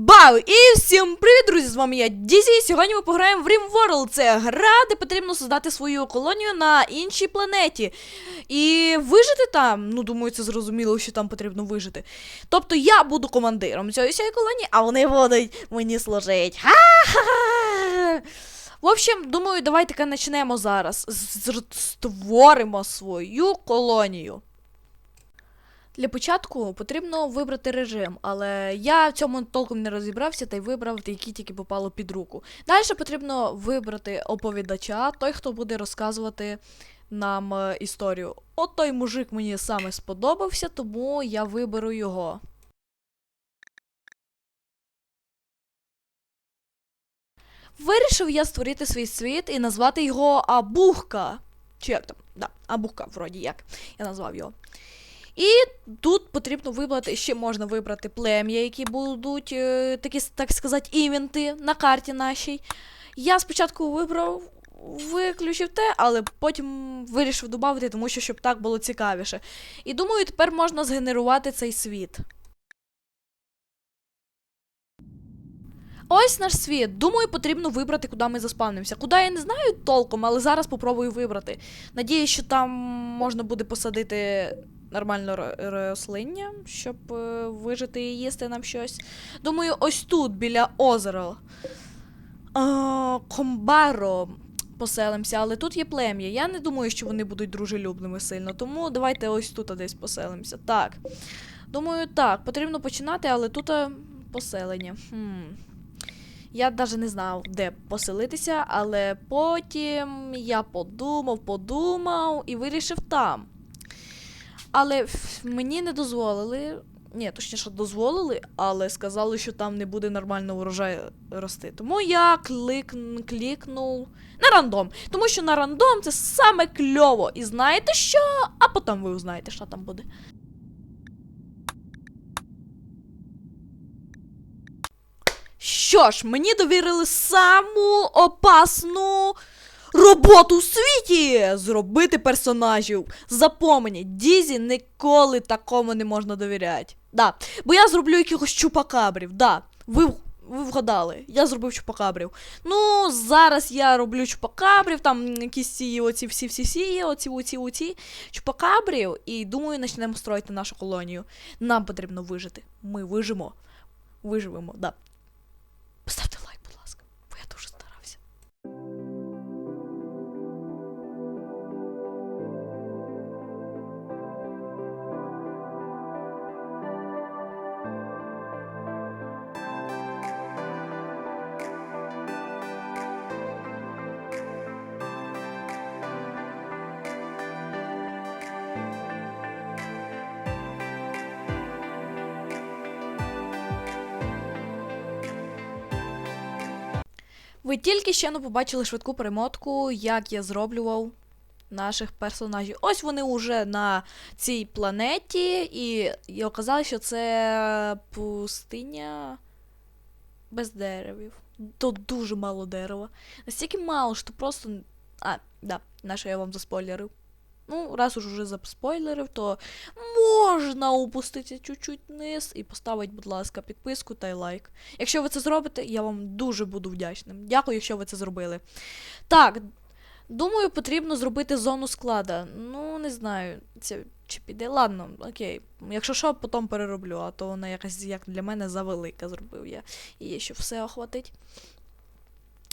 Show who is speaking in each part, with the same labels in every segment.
Speaker 1: Бау! І всім привіт, друзі! З вами я Дізі. Сьогодні ми пограємо в Rim World. Це гра, де потрібно создати свою колонію на іншій планеті. І вижити там, ну думаю, це зрозуміло, що там потрібно вижити. Тобто я буду командиром цієї колонії, а вони будуть мені служити. В общем, думаю, давайте почнемо зараз. Створимо свою колонію. Для початку потрібно вибрати режим, але я в цьому толком не розібрався та й вибрав, який тільки попало під руку. Далі потрібно вибрати оповідача, той, хто буде розказувати нам е, історію. От той мужик мені саме сподобався, тому я виберу його. Вирішив я створити свій світ і назвати його Абухка. Чи як там? Да, Абухка, вроді як. Я назвав його. І тут потрібно вибрати, ще можна вибрати плем'я, які будуть е, такі, так сказати, івенти на карті нашій. Я спочатку вибрав, виключив те, але потім вирішив додати, тому що щоб так було цікавіше. І думаю, тепер можна згенерувати цей світ. Ось наш світ. Думаю, потрібно вибрати, куди ми заспавнимося. Куди я не знаю толком, але зараз попробую вибрати. Надіюсь, що там можна буде посадити нормально рослиння, щоб е, вижити і їсти нам щось. Думаю, ось тут, біля озера. А, Комбаро поселимося, але тут є плем'я. Я не думаю, що вони будуть дружелюбними сильно, тому давайте ось тут десь поселимося. Так. Думаю, так, потрібно починати, але тут е, поселення. Хм. Я навіть не знав, де поселитися, але потім я подумав, подумав і вирішив там. Але мені не дозволили. Ні, точніше, дозволили, але сказали, що там не буде нормально урожай рости. Тому я клик, клікнув на рандом. Тому що на рандом це саме кльово. І знаєте що? А потім ви узнаєте, що там буде. Що ж, мені довірили саму опасну роботу у світі зробити персонажів. Запомніть, Дізі ніколи такому не можна довіряти. Да. Бо я зроблю якихось чупакабрів. Да. Ви, ви вгадали, я зробив чупакабрів. Ну, зараз я роблю чупакабрів, там якісь ці оці всі всі всі оці оці оці чупакабрів. І думаю, почнемо строїти нашу колонію. Нам потрібно вижити. Ми вижимо. Виживемо, да. Ви тільки ще не побачили швидку перемотку, як я зроблював наших персонажів. Ось вони вже на цій планеті, і, і оказалось, що це пустиня без деревів. Тут дуже мало дерева. Настільки мало, що просто. А, да, на що я вам заспойлерив. Ну, раз уж уже заспойлерив, то можна опустити чуть-чуть вниз і поставити, будь ласка, підписку та й лайк. Якщо ви це зробите, я вам дуже буду вдячним. Дякую, якщо ви це зробили. Так, думаю, потрібно зробити зону склада. Ну, не знаю, це чи піде. Ладно, окей. Якщо що, потім перероблю, а то вона якась як для мене завелика зробив я. І щоб все охватить.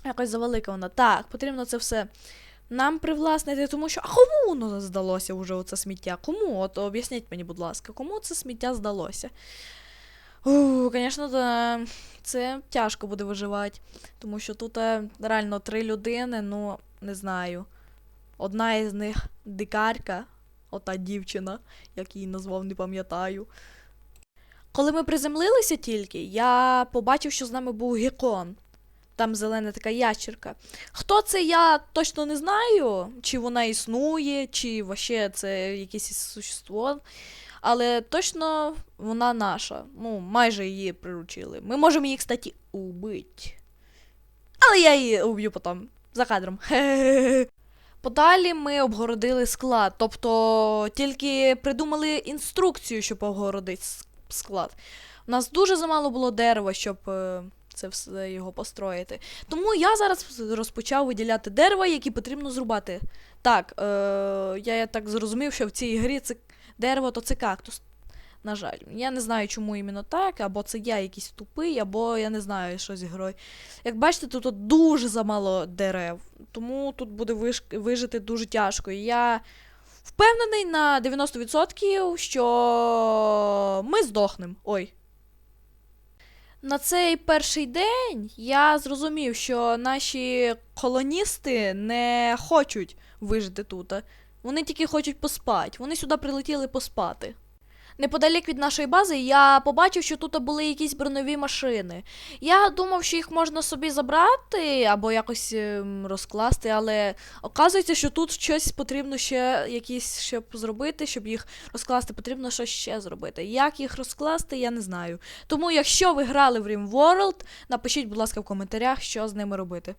Speaker 1: Якось завелика вона. Так, потрібно це все нам привласнити, тому що. А кому воно здалося вже оце сміття? Кому? От об'ясніть мені, будь ласка, кому це сміття здалося? Звісно, да, це тяжко буде виживати. Тому що тут е, реально три людини, ну, не знаю. Одна із них дикарка, ота дівчина, як її назвав, не пам'ятаю. Коли ми приземлилися тільки, я побачив, що з нами був гекон. Там зелена така ящерка. Хто це, я точно не знаю, чи вона існує, чи вообще це якесь существо. Але точно вона наша. Ну, майже її приручили. Ми можемо її, кстати, убити. Але я її уб'ю потім, за кадром. Подалі ми обгородили склад, тобто тільки придумали інструкцію, щоб обгородити склад. У нас дуже замало було дерева, щоб е, це все його построїти. Тому я зараз розпочав виділяти дерева, які потрібно зрубати. Так, е, я, я так зрозумів, що в цій грі це дерево, то це кактус. На жаль, я не знаю, чому іменно так, або це я якийсь тупий, або я не знаю, що з грою. Як бачите, тут дуже замало дерев, тому тут буде вижити дуже тяжко. І я впевнений на 90%, що ми здохнемо. Ой. На цей перший день я зрозумів, що наші колоністи не хочуть вижити тут. Вони тільки хочуть поспати. Вони сюди прилетіли поспати. Неподалік від нашої бази я побачив, що тут були якісь броньові машини. Я думав, що їх можна собі забрати або якось ем, розкласти, але оказується, що тут щось потрібно ще якісь, щоб зробити, щоб їх розкласти, потрібно щось ще зробити. Як їх розкласти, я не знаю. Тому, якщо ви грали в RimWorld, напишіть, будь ласка, в коментарях, що з ними робити.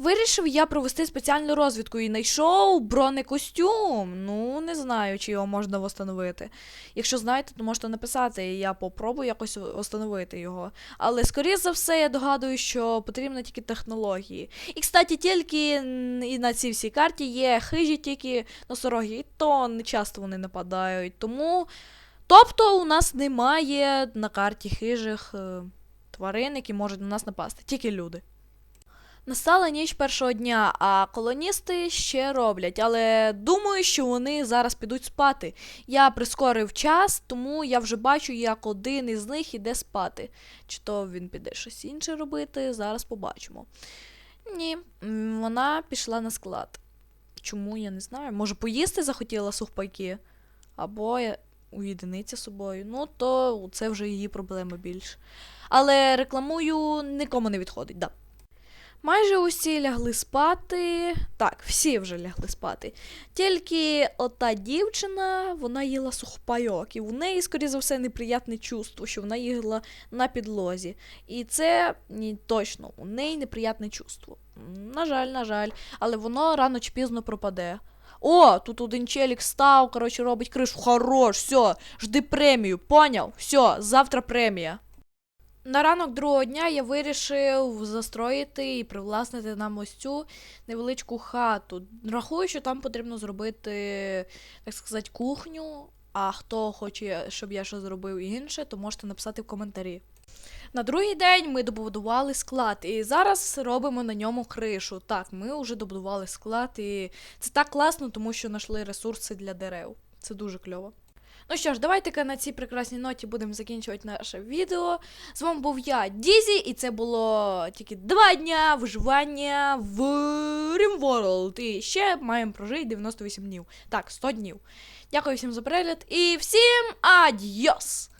Speaker 1: Вирішив я провести спеціальну розвідку і знайшов бронекостюм. Ну, не знаю, чи його можна встановити. Якщо знаєте, то можете написати, і я попробую якось встановити його. Але, скоріше за все, я догадую, що потрібні тільки технології. І, кстати, тільки і на цій всій карті є хижі тільки носороги, і то не часто вони нападають. Тому. Тобто у нас немає на карті хижих е, тварин, які можуть на нас напасти, тільки люди. Настала ніч першого дня, а колоністи ще роблять, але думаю, що вони зараз підуть спати. Я прискорив час, тому я вже бачу, як один із них іде спати. Чи то він піде щось інше робити, зараз побачимо. Ні, вона пішла на склад. Чому я не знаю? Може, поїсти захотіла сухпайки? Або уєдиниться з собою. Ну, то це вже її проблеми більше. Але рекламую, нікому не відходить, да. Майже усі лягли спати. Так, всі вже лягли спати. Тільки ота дівчина, вона їла сухпайок, і в неї, скоріше за все, неприятне чувство, що вона їла на підлозі. І це ні, точно, у неї неприятне чувство. На жаль, на жаль, але воно рано чи пізно пропаде. О, тут один челік став, коротше, робить кришу. Хорош, все, жди премію, поняв? Все, завтра премія. На ранок другого дня я вирішив застроїти і привласнити нам ось цю невеличку хату. Рахую, що там потрібно зробити, так сказати, кухню. А хто хоче, щоб я щось зробив інше, то можете написати в коментарі. На другий день ми добудували склад, і зараз робимо на ньому кришу. Так, ми вже добудували склад, і це так класно, тому що знайшли ресурси для дерев. Це дуже кльово. Ну що ж, давайте на цій прекрасній ноті будемо закінчувати наше відео. З вами був я, Дізі, і це було тільки два дня виживання в RimWorld. І ще маємо прожити 98 днів. Так, 100 днів. Дякую всім за перегляд і всім адьос!